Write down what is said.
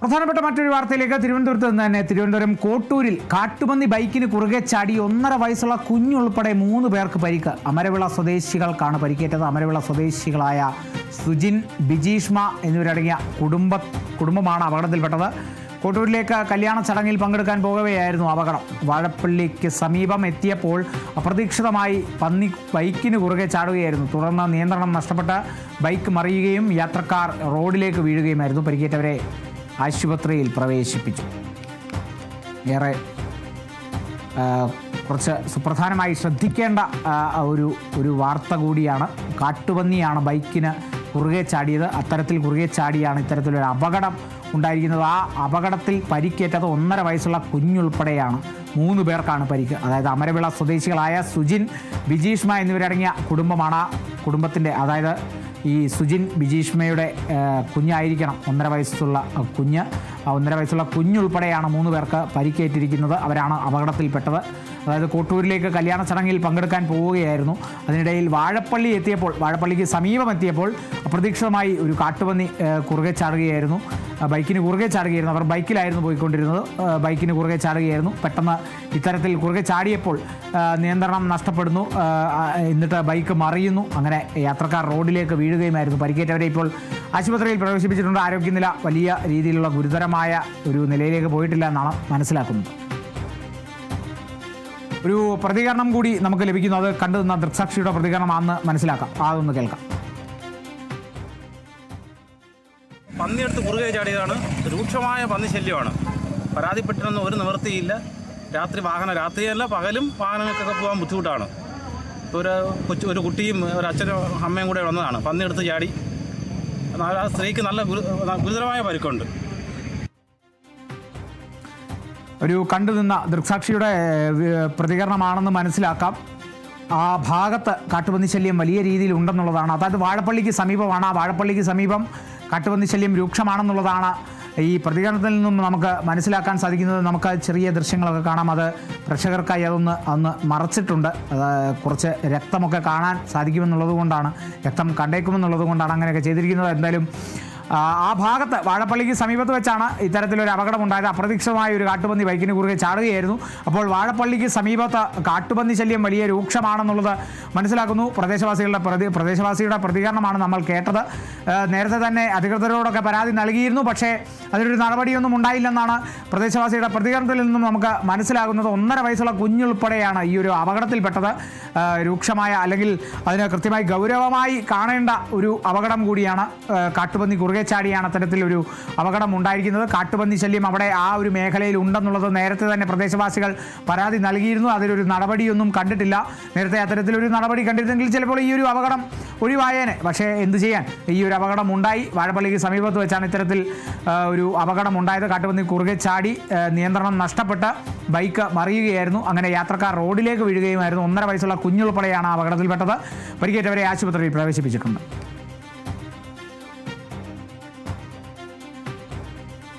പ്രധാനപ്പെട്ട മറ്റൊരു വാർത്തയിലേക്ക് തിരുവനന്തപുരത്ത് നിന്ന് തന്നെ. തിരുവനന്തപുരം കോട്ടൂരിൽ കാട്ടുപന്നി ബൈക്കിന് കുറുകെ ചാടി ഒന്നര വയസ്സുള്ള കുഞ്ഞുൾപ്പെടെ മൂന്ന് പേർക്ക് പരിക്ക്. അമരവിള സ്വദേശികൾക്കാണ് പരിക്കേറ്റത്. അമരവിള സ്വദേശികളായ സുജിൻ ബിജീഷ്മ എന്നിവരടങ്ങിയ കുടുംബ കുടുംബമാണ് അപകടത്തിൽപ്പെട്ടത്. കോട്ടൂരിലേക്ക് കല്യാണ ചടങ്ങിൽ പങ്കെടുക്കാൻ പോകവെയായിരുന്നു അപകടം. വാഴപ്പള്ളിക്ക് സമീപം എത്തിയപ്പോൾ അപ്രതീക്ഷിതമായി പന്നി ബൈക്കിന് കുറുകെ ചാടുകയായിരുന്നു. തുടർന്ന് നിയന്ത്രണം നഷ്ടപ്പെട്ട് ബൈക്ക് മറിയുകയും യാത്രക്കാർ റോഡിലേക്ക് വീഴുകയുമായിരുന്നു പരിക്കേറ്റവരെ. ആശുപത്രിയിൽ പ്രവേശിപ്പിച്ചു. ഏറെ കുറച്ച് സുപ്രധാനമായി ശ്രദ്ധിക്കേണ്ട ഒരു ഒരു വാർത്ത കൂടിയാണ്. കാട്ടുപന്നിയാണ് ബൈക്കിന് കുറുകെ ചാടിയത്. അത്തരത്തിൽ കുറുകെ ചാടിയാണ് ഇത്തരത്തിലൊരു അപകടം ഉണ്ടായിരിക്കുന്നത്. ആ അപകടത്തിൽ പരിക്കേറ്റത് ഒന്നര വയസ്സുള്ള കുഞ്ഞുൾപ്പെടെയാണ്. മൂന്ന് പേർക്കാണ് പരിക്ക്. അതായത് അമരവിള സ്വദേശികളായ സുജിൻ ബിജീഷ്മ എന്നിവരടങ്ങിയ കുടുംബമാണ് ആ കുടുംബത്തിന്റെ അതായത് ഈ സുജിൻ ബിജീഷ്മയുടെ കുഞ്ഞായിരിക്കണം. ഒന്നര വയസ്സുള്ള കുഞ്ഞ്. ഒന്നര വയസ്സുള്ള കുഞ്ഞുൾപ്പെടെയാണ് മൂന്ന് പേർക്ക് പരിക്കേറ്റിരിക്കുന്നത്. അവരാണ് അപകടത്തിൽപ്പെട്ടത്. അതായത് കോട്ടൂരിലേക്ക് കല്യാണ ചടങ്ങിൽ പങ്കെടുക്കാൻ പോവുകയായിരുന്നു. അതിനിടയിൽ വാഴപ്പള്ളി എത്തിയപ്പോൾ വാഴപ്പള്ളിക്ക് സമീപമെത്തിയപ്പോൾ അപ്രതീക്ഷിതമായി ഒരു കാട്ടുപന്നി കുറുകെ ചാടുകയായിരുന്നു. ബൈക്കിന് കുറുകെ ചാടുകയായിരുന്നു. അവർ ബൈക്കിലായിരുന്നു പോയിക്കൊണ്ടിരുന്നത്. ബൈക്കിന് കുറുകെ ചാടുകയായിരുന്നു. പെട്ടെന്ന് ഇത്തരത്തിൽ കുറുകെ ചാടിയപ്പോൾ നിയന്ത്രണം നഷ്ടപ്പെടുന്നു. എന്നിട്ട് ബൈക്ക് മറിയുന്നു. അങ്ങനെ യാത്രക്കാർ റോഡിലേക്ക് വീഴുകയുമായിരുന്നു. പരിക്കേറ്റവരെ ഇപ്പോൾ ആശുപത്രിയിൽ പ്രവേശിപ്പിച്ചിട്ടുണ്ട്. ആരോഗ്യനില വലിയ രീതിയിലുള്ള ഗുരുതരമായ ഒരു നിലയിലേക്ക് പോയിട്ടില്ല എന്നാണ് മനസ്സിലാക്കുന്നത്. ഒരു പ്രതികരണം കൂടി നമുക്ക് ലഭിക്കുന്നു. അത് കണ്ടു നിന്ന ദൃക്സാക്ഷിയുടെ പ്രതികരണമാണെന്ന് മനസ്സിലാക്കാം. അതൊന്ന് കേൾക്കാം. പന്നിയെടുത്ത് കുറുകെ ചാടിയതാണ്. രൂക്ഷമായ പന്നി ശല്യമാണ്. പരാതിപ്പെട്ടിട്ടൊന്നും ഒരു നിവൃത്തിയില്ല. രാത്രി വാഹനം രാത്രിയല്ല പകലും വാഹനങ്ങൾക്കൊക്കെ പോകാൻ ബുദ്ധിമുട്ടാണ്. ഒരു കൊച്ചു ഒരു കുട്ടിയും ഒരു അച്ഛനും അമ്മയും കൂടെ വന്നതാണ്. പന്നിയെടുത്ത് ചാടി. ആ സ്ത്രീക്ക് നല്ല ഗുരുതരമായ പരുക്കുണ്ട്. ഒരു കണ്ടു നിന്ന ദൃക്സാക്ഷിയുടെ പ്രതികരണമാണെന്ന് മനസ്സിലാക്കാം. ആ ഭാഗത്ത് കാട്ടുപന്നി ശല്യം വലിയ രീതിയിൽ ഉണ്ടെന്നുള്ളതാണ് അതായത് വാഴപ്പള്ളിക്ക് സമീപമാണ്. ആ വാഴപ്പള്ളിക്ക് സമീപം കാട്ടുപന്നി ശല്യം രൂക്ഷമാണെന്നുള്ളതാണ് ഈ പ്രതികരണത്തിൽ നിന്നും നമുക്ക് മനസ്സിലാക്കാൻ സാധിക്കുന്നത്. നമുക്ക് ചെറിയ ദൃശ്യങ്ങളൊക്കെ കാണാം. അത് പ്രേക്ഷകർക്കായി അതൊന്ന് അന്ന് മറച്ചിട്ടുണ്ട്. കുറച്ച് രക്തമൊക്കെ കാണാൻ സാധിക്കുമെന്നുള്ളത് കൊണ്ടാണ് രക്തം കണ്ടേക്കുമെന്നുള്ളത് കൊണ്ടാണ് അങ്ങനെയൊക്കെ ചെയ്തിരിക്കുന്നത്. എന്തായാലും ആ, ഭാഗത്ത് വാഴപ്പള്ളിക്ക് സമീപത്ത് വെച്ചാണ് ഇത്തരത്തിലൊരു അപകടം ഉണ്ടായത് അപ്രതീക്ഷിതമായ ഒരു കാട്ടുപന്നി ബൈക്കിന് കുറുകെ ചാടുകയായിരുന്നു. അപ്പോൾ വാഴപ്പള്ളിക്ക് സമീപത്ത് കാട്ടുപന്നി ശല്യം വലിയ രൂക്ഷമാണെന്നുള്ളത് മനസ്സിലാക്കുന്നു. പ്രദേശവാസികളുടെ പ്രതി പ്രദേശവാസിയുടെ പ്രതികരണമാണ് നമ്മൾ കേട്ടത്. നേരത്തെ തന്നെ അധികൃതരോടൊക്കെ പരാതി നൽകിയിരുന്നു. പക്ഷേ അതിനൊരു നടപടിയൊന്നും ഉണ്ടായില്ലെന്നാണ് പ്രദേശവാസിയുടെ പ്രതികരണത്തിൽ നിന്നും നമുക്ക് മനസ്സിലാകുന്നത്. ഒന്നര വയസ്സുള്ള കുഞ്ഞുൾപ്പെടെയാണ് ഈ ഒരു അപകടത്തിൽപ്പെട്ടത്. രൂക്ഷമായ അല്ലെങ്കിൽ അതിന് കൃത്യമായി ഗൗരവമായി കാണേണ്ട ഒരു അപകടം കൂടിയാണ് കാട്ടുപന്നി കുറുകെ ചാടിയാണ് അത്തരത്തിലൊരു അപകടം ഉണ്ടായിരിക്കുന്നത് കാട്ടുപന്നി ശല്യം അവിടെ ആ ഒരു മേഖലയിൽ ഉണ്ടെന്നുള്ളത് നേരത്തെ തന്നെ പ്രദേശവാസികൾ പരാതി നൽകിയിരുന്നു. അതിലൊരു നടപടിയൊന്നും കണ്ടിട്ടില്ല. നേരത്തെ അത്തരത്തിലൊരു നടപടി കണ്ടിരുന്നെങ്കിൽ ചിലപ്പോൾ ഈ ഒരു അപകടം ഒഴിവായേനെ. പക്ഷേ എന്തു ചെയ്യാൻ? ഈ ഒരു അപകടം ഉണ്ടായി വാഴപ്പള്ളിക്ക് സമീപത്ത് വെച്ചാണ് ഇത്തരത്തിൽ ഒരു അപകടം ഉണ്ടായത് കാട്ടുപന്നി കുറുകെ ചാടി നിയന്ത്രണം നഷ്ടപ്പെട്ട് ബൈക്ക് മറിയുകയായിരുന്നു. അങ്ങനെ യാത്രക്കാർ റോഡിലേക്ക് വീഴുകയുമായിരുന്നു. ഒന്നര വയസ്സുള്ള കുഞ്ഞുൾപ്പെടെയാണ് അപകടത്തിൽപ്പെട്ടത്. പരിക്കേറ്റവരെ ആശുപത്രിയിൽ പ്രവേശിപ്പിച്ചിട്ടുണ്ട്.